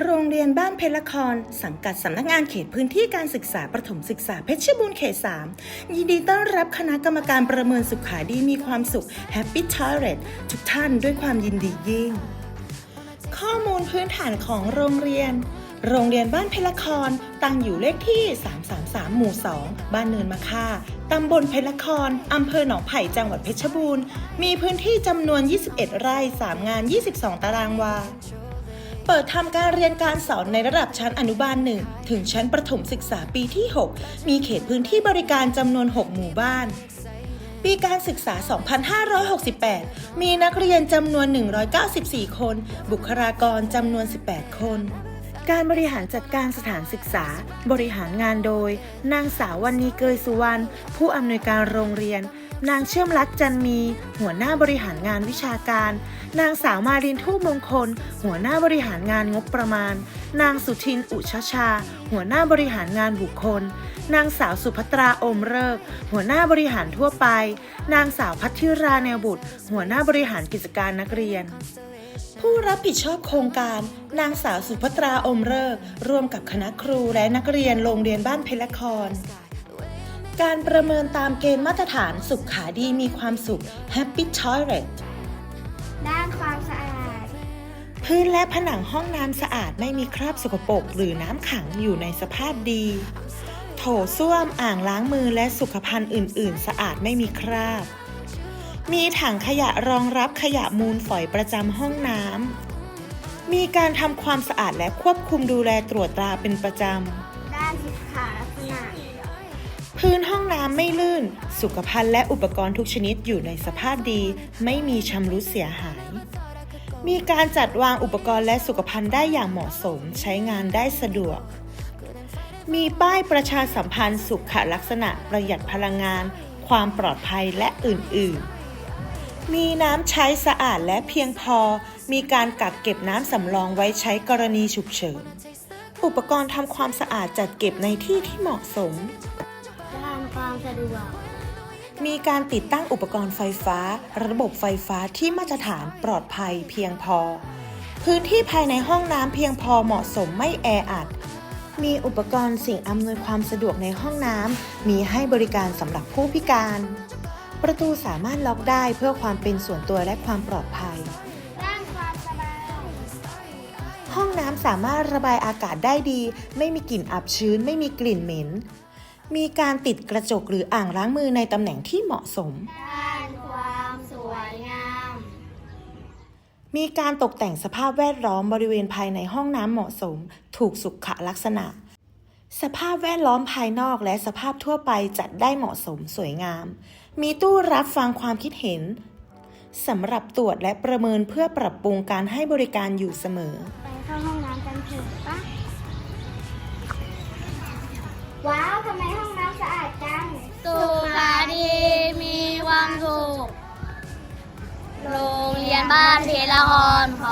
โรงเรียนบ้านเพชรละคร สังกัดสำนักงานเขตพื้นที่การศึกษาประถมศึกษาเพชรบูรณ์เขต 3 ยินดีต้อนรับคณะกรรมการประเมินสุขาดีมีความสุข Happy Toilet ทุกท่านด้วยความยินดียิ่ง ข้อมูลพื้นฐานของโรงเรียน โรงเรียนบ้านเพชรละครตั้งอยู่เลขที่ 333 หมู่ 2 บ้านเนินมะค่าตำบลเพชรละครอำเภอหนองไผ่ จังหวัดเพชรบูรณ์ มีพื้นที่จำนวน 21 ไร่ 3 งาน 22 ตารางวา เปิดทำการเรียนการสอนในระดับชั้นอนุบาล 1 ถึงชั้นประถมศึกษาปีที่ 6 มีเขตพื้นที่บริการจำนวน 6 หมู่บ้าน ปีการศึกษา 2568 มีนักเรียนจำนวน 194 คน บุคลากรจำนวน 18 คน การบริหารจัดการสถานศึกษา บริหารงานโดย นางสาววันนีเกยสุวรรณผู้อำนวยการโรงเรียน นางเชื่อมรักจันมี หัวหน้าบริหารงานวิชาการ นางสาวมารินทูปมงคล หัวหน้าบริหารงานงบประมาณ นางสุทินอุชชา หัวหน้าบริหารงานบุคคล นางสาวสุภัตราอมเริกหัวหน้าบริหารทั่วไป นางสาวพัทธิราแนวบุตร หัวหน้าบริหารกิจการนักเรียน ผู้รับผิดชอบโครงการ นางสาวสุภัตราอมเริกร่วมกับคณะครูและนักเรียนโรงเรียนบ้านเพชรละครการประเมินตามเกณฑ์มาตรฐานสุขขาดีมีความสุข Happy Toilet ด้านความสะอาด พื้นและผนังห้องน้ำสะอาดไม่มีคราบสกปรกหรือน้ำขังอยู่ในสภาพดี โถส้วมอ่างล้างมือและสุขภัณฑ์อื่น ๆ สะอาดไม่มีคราบ มีถังขยะรองรับขยะมูลฝอยประจำห้องน้ำ มีการทำความสะอาดและควบคุมดูแลตรวจตราเป็นประจำ ด้านสุขาลักษณะ พื้นห้องน้ำไม่ลื่น สุขภัณฑ์และอุปกรณ์ทุกชนิดอยู่ในสภาพดี ไม่มีชำรุดเสียหาย มีการจัดวางอุปกรณ์และสุขภัณฑ์ได้อย่างเหมาะสม ใช้งานได้สะดวก มีป้ายประชาสัมพันธ์สุขลักษณะประหยัดพลังงานความปลอดภัยและอื่น ๆ มีน้ำใช้สะอาดและเพียงพอ มีการกักเก็บน้ำสำรองไว้ใช้กรณีฉุกเฉิน อุปกรณ์ทำความสะอาดจัดเก็บในที่ที่เหมาะสมด้านความสะดวก มีการติดตั้งอุปกรณ์ไฟฟ้า ระบบไฟฟ้าที่มาตรฐานปลอดภัยเพียงพอ พื้นที่ภายในห้องน้ำเพียงพอเหมาะสมไม่แออัด มีอุปกรณ์สิ่งอำนวยความสะดวกในห้องน้ำ มีให้บริการสำหรับผู้พิการ ประตูสามารถล็อกได้เพื่อความเป็นส่วนตัวและความปลอดภัย ด้านความสบายห้องน้ำสามารถระบายอากาศได้ดี ไม่มีกลิ่นอับชื้น ไม่มีกลิ่นเหม็น มีการติดกระจกหรืออ่างล้างมือในตำแหน่งที่เหมาะสม ด้านความสวยงาม มีการตกแต่งสภาพแวดล้อมบริเวณภายในห้องน้ำเหมาะสม ถูกสุขลักษณะ สภาพแวดล้อมภายนอกและสภาพทั่วไปจัดได้เหมาะสมสวยงาม มีตู้รับฟังความคิดเห็นสำหรับตรวจและประเมินเพื่อปรับปรุงการให้บริการอยู่เสมอ ไปเข้าห้องน้ำกันเถอะปะว้าว ทำไมห้องน้ำสะอาดจังสุขาดีมีความสุขโรงเรียนบ้านเพลละครพร้อ